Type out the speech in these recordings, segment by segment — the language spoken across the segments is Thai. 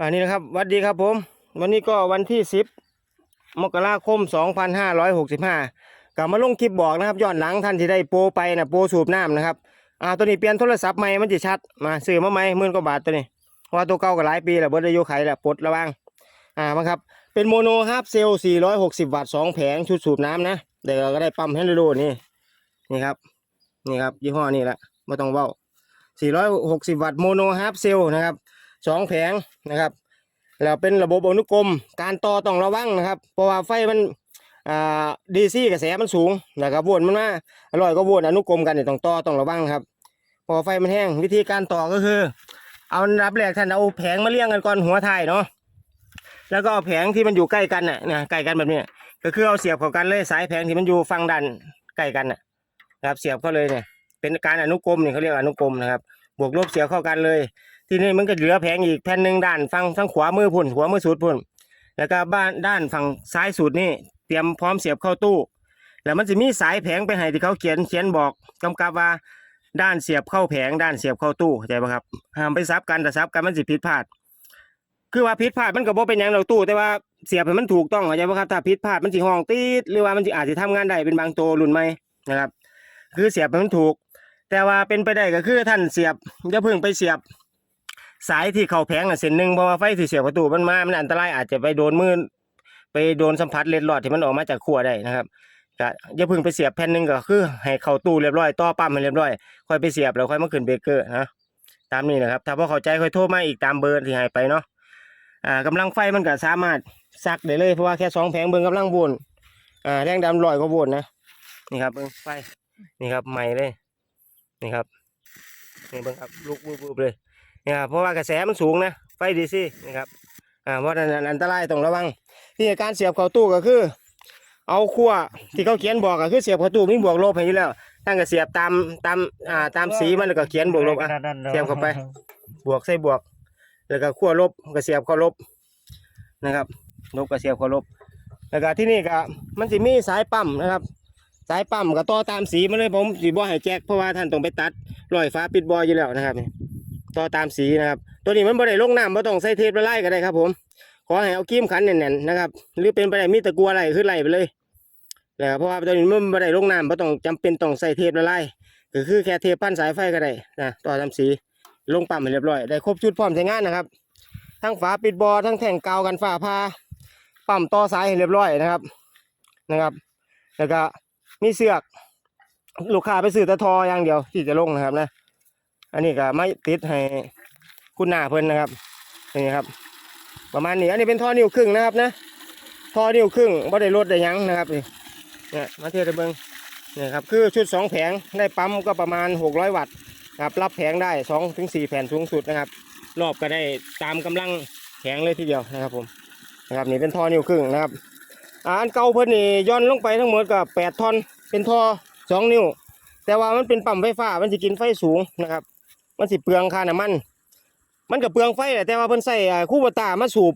อันนี้นะครับวัสดีครับผม วันนี้ก็วันที่สิบมกราคมสองพันห้าร้อยหกสิบห้ากลับมาลงคลิปบอกนะครับย้อนหลังท่านที่ได้โปรไปนะโปรสูบน้ำนะครับอ่าตัวนี้เปลี่ยนโทรศัพท์ใหม่มันจะชัดมาซื้อมาใหม่หมื่นกว่าบาทตัวนี้เพราะว่าตัวเก่าก็หลายปีแล้วเบิดอายุไขแล้วปลดระวังอ่ามาครับเป็นโมโนฮาร์ปเซล460 วัตต์สองแผงชุดสูบน้ำนะเดี๋ยวเราก็ได้ปั๊มให้ดูนี่นี่ครับนี่ครับยี่ห้อนี่แหละไม่ต้องเว้า460 วัตต์โมโนฮาร์ปเซลนะครับ สองแผงนะครับแล้วเป็นระบบอนุกรม การต่อต้องระวังนะครับ เพราะว่าไฟมันอ่าดีซีกระแสมันสูงนะครับวนมันมาอร่อยก็วนอนุกรมกันเนี่ยต้องต่อต้องระวังครับ พอไฟมันแห้งวิธีการต่อก็คือ เอาอับแรกท่านเอาแผงมาเรียงกันก่อนหัวไทยเนาะแล้วก็เอาแผงที่มันอยู่ใกล้กันน่ะนะใกล้กันแบบนี้ก็คือเอาเสียบเข้ากันเลยสายแผงที่มันอยู่ฝั่งด้านใกล้กันน่ะนะครับเสียบเข้าเลยเนี่ยเป็นการอนุกรมเนี่ยเขาเรียกอนุกรมนะครับ บวกลบเสียบเข้ากันเลย ทีนี้มันก็เหลือแผงอีกแผ่นหนึ่งด้านฝั่งทางขวามือพุ่นขวามือสุดพุ่นแล้วก็บ้านด้านฝั่งซ้ายสุดนี่เตรียมพร้อมเสียบเข้าตู้ แล้วมันจะมีสายแผงไปให้ที่เขาเขียนเขียนบอกกำกับว่าด้านเสียบเข้าแผงด้านเสียบเข้าตู้เข้าใจปะครับห้ามไปซับกันแต่ซับกันมันสิผิดพลาด คือว่าผิดพลาดมันก็บ่เป็นหยังเราตู้ แต่ว่าเสียบให้มันถูกต้องเข้าใจปะครับถ้าผิดพลาดมันสิห้องตีดหรือว่ามันสิอาจจะทำงานได้เป็นบางตัวรุ่นใหม่นะครับ คือเสียบให้มันถูก แต่ว่าเป็นไปได้ก็คือท่านเสียบอย่าเพิ่งไปเสียบ สายที่เข้าแผงอะเส้นหนึ่งเพราะว่าไฟที่เสียบประตูมันมามันอันตรายอาจจะไปโดนมือไปโดนสัมผัสเล็ดรอดที่มันออกมาจากขั้วได้นะครับก็อย่าเพิ่งไปเสียบแผ่นหนึ่งก็คือ ให้เข้าตู้เรียบร้อยต่อปั๊มให้เรียบร้อยค่อยไปเสียบแล้วค่อยมาขึ้นเบรกเกอร์นะตามนี้นะครับถ้าพอเข้าใจค่อยโทรมาอีกตามเบอร์ที่ให้ไปเนาะอ่ากำลังไฟมันก็สามารถซักได้เลยเพราะว่าแค่สองแผงเบิ่งกำลังวนอ่าแรงดันลอยก็วนนะนี่ครับเบิ่งไฟนี่ครับใหม่เลยนี่ครับนี่เบิ่งครับลุกบูบๆเลย นะครับเพราะว่ากระแสมันสูงนะไฟดีซีนะครับอ่าเพราะฉะนั้นอันตรายต้องระวังที่การเสียบเข้าตู้ก็คือ เอาขั้วที่เขาเขียนบอกก็คือเสียบเข้าตู้มีบวกลบให้อยู่แล้วตั้งก็เสียบตามตามอ่าตามสีมันแล้วก็เขียนบวกลบอะเสียบเข้าไป บวกใส่บวก แล้วก็ขั้วลบก็เสียบเข้าลบนะครับลบก็เสียบเข้าลบแล้วก็ที่นี่ก็มันจะมีสายปั๊มนะครับ สายปั๊มก็ต่อตามสีมันเลยผมสีบ่ให้แจ็คเพราะว่าท่านต้องไปตัดรอยฟ้าปิดบอยอยู่แล้วนะครับนี่ ต่อตามสีนะครับ ตัวนี้มันบ่ได้ลงน้ำบ่ต้องใส่เทปละลายก็ได้ครับ ผม ขอให้เอากีมขันแน่นๆนะครับ หรือเป็นไปได้มีตะกัวอะไรขึ้นไหลไปเลยนะครับเพราะว่าตัวนี้มันบ่ได้ลงน้ำบ่ต้องจำเป็นต้องใส่เทปละลายก็คือแค่เทปพันสายไฟก็ได้นะต่อตามสีลงปั๊มให้เรียบร้อยได้ครบชุดพร้อมใช้งานนะครับทั้งฝาปิดบอทั้งแท่งกาวกันฝ้าพาปั๊มต่อสายให้เรียบร้อยนะครับนะครับ แล้วก็มีเสือกลูกค้าไปซื้อตะทออย่างเดียวที่จะลงนะครับนะ อันนี้ก็ไม่ติดให้คุณหน้าเพิ่นนะครับนี่ครับ ประมาณนี้อันนี้เป็นท่อนิ้วครึ่งนะครับนะท่อนิ้วครึ่งบ่ได้ลดได้ยังนะครับนี่เนี่ยมาเทียบให้เบิ่งนี่ครับคือชุดสองแผงได้ปั๊มก็ประมาณ 600 วัตต์ครับรับแผงได้สองถึงสี่แผ่นสูงสุดนะครับ รอบก็ได้ตามกำลังแผงเลยทีเดียวนะครับผมนะครับนี่เป็นท่อนิ้วครึ่งนะครับอันเก่าเพิ่นนี่ย้อนลงไปทั้งหมดก็แปดท่อนเป็นท่อสองนิ้ว แต่ว่ามันเป็นปั๊มไฟฟ้ามันจะกินไฟสูงนะครับ มันสิเปลืองค่าน้ำมัน มันก็เปลืองไฟแหละแต่ว่าเพิ่นใส่คู่บตามาสูบ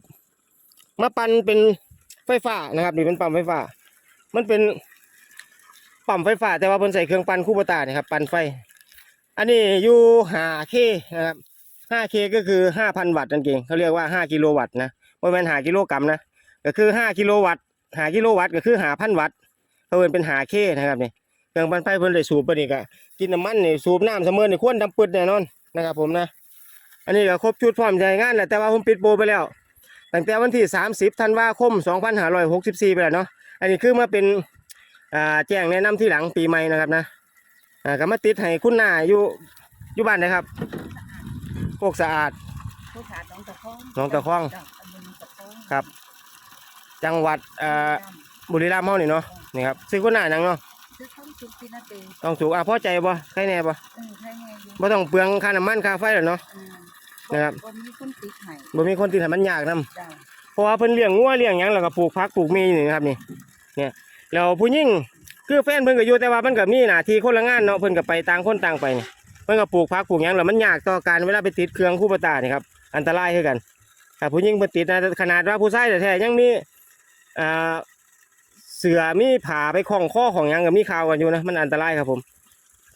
มาปั่นเป็นไฟฟ้านะครับนี่เป็นปั๊มไฟฟ้า มันเป็นปั๊มไฟฟ้า แต่ว่าเพิ่นใส่เครื่องปั่นคู่บตาเนี่ยครับปั่นไฟ อันนี้อยู่ห้าเคนะครับห้าเคก็คือห้าพันวัตต์นั่นเองเขาเรียกว่าห้ากิโลวัตต์นะไม่แม่นหากิโลกรัมนะก็คือห้ากิโลวัตต์หากิโลวัตต์ก็คือหาพันวัตต์เขาเอิ้นเป็นหาเคนะครับนี่ เครื่องปั่นไฟเพิ่นได้สูบไปนี่ก็กินน้ำมันนี่สูบน้ำเสมอนี่ควรดำปึดแน่นอนนะครับผมนะ อันนี้ก็ครบชุดพร้อมใช้งานแล้วแต่ว่าผมปิดโปรไปแล้วตั้งแต่วันที่ 30ธันวาคม 2564 ไปแล้วเนาะอันนี้คือมาเป็นอ่าแจ้งแนะนำที่หลังปีใหม่นะครับนะอ่าก็มาติดให้คุณหน้าอยู่อยู่บ้านนะครับพวกสะอาดผู้ขาดน้องตะคองหนองตะคองจ้ะตำบลตะคองครับ จังหวัดอ่าบุรีรัมย์เฮานี่เนาะนี่ครับซื้อคุณหน้าหนังเนาะ ซื้อข้าวชุบกินนาเตต้องถูกอะพอใจบ่ใครแน่บ่เออใช่ไงอยู่บ่ต้องเปลืองค่าน้ำมันค่าไฟหรอกเนาะ อืมนะครับ วันนี้คนติดไห้บ่มีคนติดให้มันยากนํจ้าเพราะว่าเพิ่นเลี้ยงงัวเลี้ยงหยังแล้วก็ปลูกผักปลูกมีนี่นะครับนี่ เนี่ยแล้วผู้หญิงคือแฟนเพิ่นก็อยู่แต่ว่ามันก็มีหน้าที่คนละงานเนาะเพิ่นก็ไปต่างคนต่างไปนี่เพิ่นก็ปลูกผักปลูกหยังแล้วมันยากต่อการเวลาไปติดเครื่องคู่ประตานี่ครับอันตรายคือกันถ้าผู้หญิงเพิ่นติดนะขนาดว่าผู้ชายแท้ๆยังมีอ่า เสือมีผ่าไปคล้องคอของหยังก็มีข่าวกันอยู่นะมันอันตรายครับผม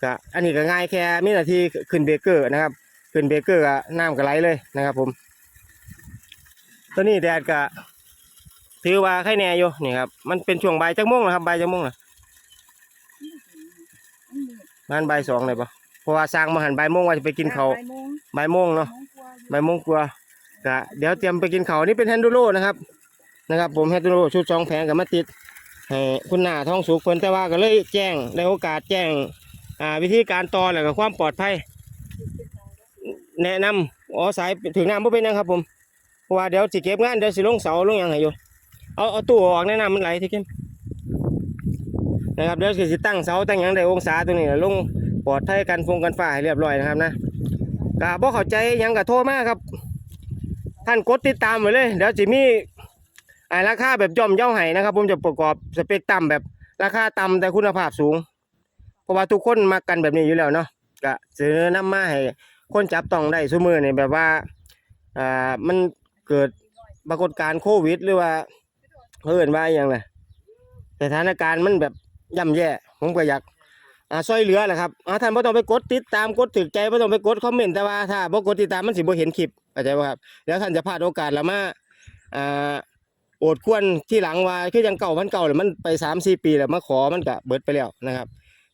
ก็อันนี้ก็ง่ายแค่มีหน้าที่ขึ้นเบรกเกอร์นะครับ ขึ้นเบรกเกอร์ก็น้ำก็ไหลเลยนะครับผมตัวนี้แดดก็ถือว่าไข่แน่อยู่นี่ครับมันเป็นช่วงบ่ายจักโมงนะครับบ่ายจักโมงนะมันมืดงานบ่ายสองเลยปะเพราะว่าสร้างมาหันบ่ายโมงว่าจะไปกินเขาวบ่ายโมงบ่ายโมงเนาะโมงกว่าอยู่บ่ายโมงกว่าก็เดี๋ยวเตรียมไปกินเขาวนี่เป็นแฮนดูโรนะครับนะครับ ผมแฮนดูโรชุดสองแผงกับมาติด ให้คุณหน้าท้องสุกเพิ่นแต่ว่าก็เลยแจ้งได้โอกาสแจ้งอ่าวิธีการต่อแล้วก็ความปลอดภัย แนะนำอ๋อสายถึงน้ำบ่เป็นหยังครับผมเพราะว่าเดี๋ยวสิเก็บงานเดี๋ยวสิลงเสาลงหยังให้อยู่เอาเอาตู้ออกแนะนำมันไหลที่เข้มนะครับเดี๋ยวสิสิตั้งเสาตั้งหยังได้องศาตัวนี้แล้วลงปลอดภัยกันฟงกันฟ้าให้เรียบร้อยนะครับนะก็บ่เข้าใจหยังก็โทรมาครับ ท่านกดติดตามไว้เลย เดี๋ยวสิมี ไอ้ราคาแบบย่อมเย่าให้นะครับ ผมจะประกอบสเปคต่ำแบบราคาต่ำแต่คุณภาพสูง เพราะว่าทุกคนมากันแบบนี้อยู่แล้วเนาะก็เสนอนำมาให้คนจับต้องได้ซุมือนี่แบบว่าอ่ามันเกิดปรากฏการณ์โควิด หรือว่าเพิ่นว่าอย่างไรสถานการณ์มันแบบย่ำแย่ ผมก็อยากอ่าซอยเหลือแหละครับอ่าท่านบ่ต้องไปกดติดตามกดถึกใจบ่ต้องไปกดคอมเมนต์แต่ว่าถ้าบ่กดติดตามมันสิบ่เห็นคลิปเข้าใจบ่ครับแล้วท่านจะพลาดโอกาสล้วมาอ่า โอดควรที่หลังว่าคือยังเก่ามันเก่าแล้วมันไป3-4ปีแล้วมาขอมันก็เบิดไปแล้วนะครับ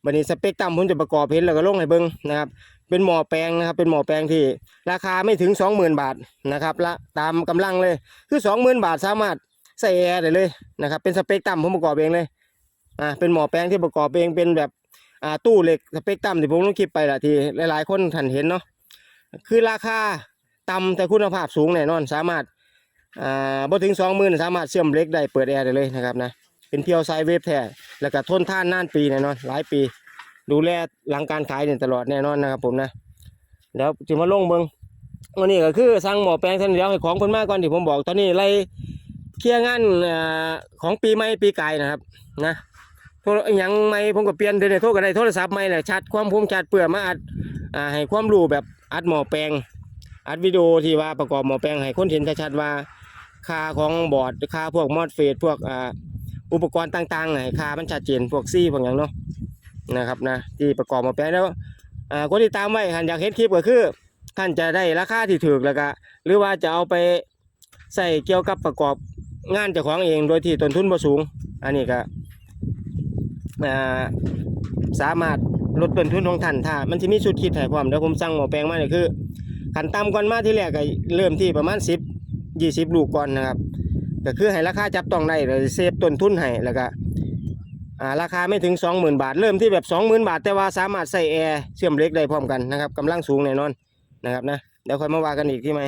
บัดนี้สเปคต่ำผมจะประกอบเห็นแล้วก็ลงให้เบิ่งนะครับ เป็นหมอแปลงนะครับ เป็นหมอแปลงที่ราคาไม่ถึง 20,000 บาทนะครับละตามกำลังเลยคือ 20,000 บาทสามารถใส่แอร์ได้เลยนะครับ เป็นสเปกต่ำผมประกอบเองเลยอ่าเป็นหมอแปลงที่ประกอบเองเป็นแบบอ่าตู้เหล็กสเปกต่ำที่ผมลงคลิปไปละทีหลายๆ คนท่านเห็นเนาะคือราคาต่ำแต่คุณภาพสูงแน่นอนสามารถ อ่าบ่ถึง20,000สามารถเชื่อมเหล็กได้เปิดแอร์ได้เลยนะครับนะเป็นเพียวไซเวฟแท้แล้วก็ทนท่านนานปีแน่นอนหลายปี ดูแลหลังการขายเนี่ยตลอดแน่นอนนะครับผมนะเดี๋ยวจะมาลงเบิงวันนี้ก็คือสั่งหมอแปลงท่านเดียวให้ของคนมากก่อนที่ผมบอกตอนนี้ไล่เคลียร์งานอ่อของปีใหม่ปีกายนะครับนะโทรอิหยังไม่ผมก็เปลี่ยนเดี๋ยวนี้โทรก็ได้โทรศัพท์ใหม่แหละชัดความคมชัดเปลือมาอัดอ่าให้ความรู้แบบอัดหมอแปลงอัดวิดีโอที่ว่าประกอบหมอแปลงให้คนเห็นชัดๆว่า ค่าของบอร์ดค่าพวกมอดเฟสพวกอ่าอุปกรณ์ต่างๆให้ค่ามันชัดเจนพวกซี่พวกอย่างเนาะนะครับนะที่ประกอบมาแปลงแล้วอ่ากดติดตามไว้ท่านอยากเห็นคลิปก็คือท่านจะได้ราคาที่ถูกแล้วก็หรือว่าจะเอาไปใส่เกี่ยวกับประกอบงานเจ้าของเองโดยที่ต้นทุนบ่สูง อันนี้ก็อ่าสามารถลดต้นทุนของท่านถ้ามันจะมีชุดคิดให้พร้อมเดี๋ยวผมสั่งหมอแปลงมาเนี่ยคือขันต่ำก่อนมาที่แรกก็เริ่มที่ประมาณ 10 20ลูกก่อนนะครับ ก็คือให้ราคาจับต้องได้เลยเซฟต้นทุนให้แล้วก็ราคาไม่ถึง 20,000 บาท เริ่มที่แบบ 20,000 บาท แต่ว่าสามารถใส่แอร์เชื่อมเล็กได้พร้อมกันนะครับกำลังสูงแน่นอนนะครับนะเดี๋ยวค่อยมาว่ากันอีกที่ไหม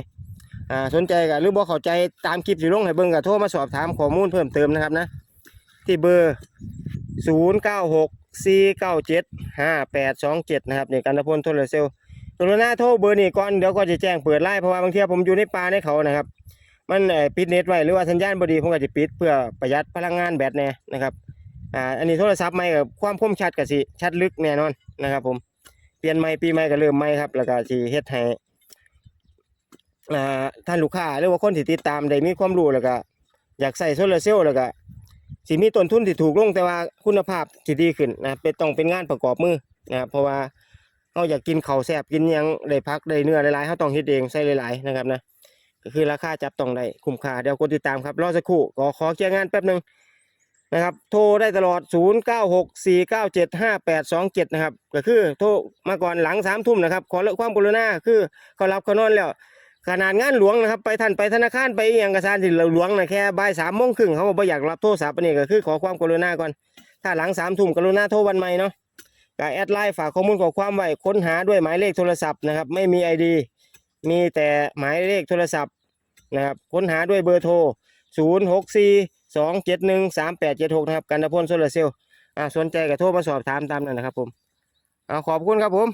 อ่าสนใจกันหรือบ่เข้าใจตามคลิปสิลงให้เบิ่งก็โทรมาสอบถามข้อมูลเพิ่มเติมนะครับนะที่เบอร์ 096 497 5827 นะครับนี่กันตพลโทรเซลกรุณาโทรเบอร์นี้ก่อนเดี๋ยวก็จะแจ้งเปิดไลน์เพราะว่าบางทีผมอยู่ในป่าในเขานะครับ มันปิดเน็ตไว้หรือว่าสัญญาณบดีผมก็จะปิดเพื่อประหยัดพลังงานแบตแน่นะครับอ่าอันนี้โทรศัพท์ใหม่กับความคมชัดกับสิชัดลึกแน่นอนนะครับ ผมเปลี่ยนใหม่ปีใหม่ก็เริ่มใหม่ครับ แล้วก็สิเฮ็ดให้อ่าท่านลูกค้าหรือว่าคนที่ติดตามได้มีความรู้แล้วก็อยากใส่โซลาร์เซลล์แล้วก็สิมีต้นทุนที่ถูกลงแต่ว่าคุณภาพที่ดีขึ้นนะเป็นต้องเป็นงานประกอบมือนะครับเพราะว่าเราอยากกินเข้าแซบกินยังได้พักได้เนื้อหลายๆเราต้องเฮ็ดเองใส่หลายๆนะครับนะ ก็คือราคาจับต้องได้คุ้มค่าเดี๋ยวกดติดตามครับรอสักครู่ขอขอเคลียร์งานแป๊บหนึ่งนะครับโทรได้ตลอด 0964975827 นะครับก็คือโทรมาก่อนหลังสามทุ่มนะครับขอเลิกความกรุณาคือเขารับเขานอนแล้ว ขนาดงานหลวงนะครับไปท่านไปธนาคารไปอย่างกระสานที่หลวงนะแค่บ่ายสามโมงครึ่งเขาบอกว่อยากรับโทรศัพท์นนี้ก็คือขอความกรุณาก่อน ถ้าหลังสามทุ่มกรุณาโทรวันใหม่เนาะก็แอดไลน์ฝากข้อมูลขอความไว้ค้นหาด้วยหมายเลขโทรศัพท์นะครับไม่มีไอดี มีแต่หมายเลขโทรศัพท์นะครับค้นหาด้วยเบอร์โทร 0642713876 นะครับกันตะพลโซลาเซลล์สนใจก็โทรมาสอบถามตามนั้นนะครับผมอ่าขอบคุณครับผม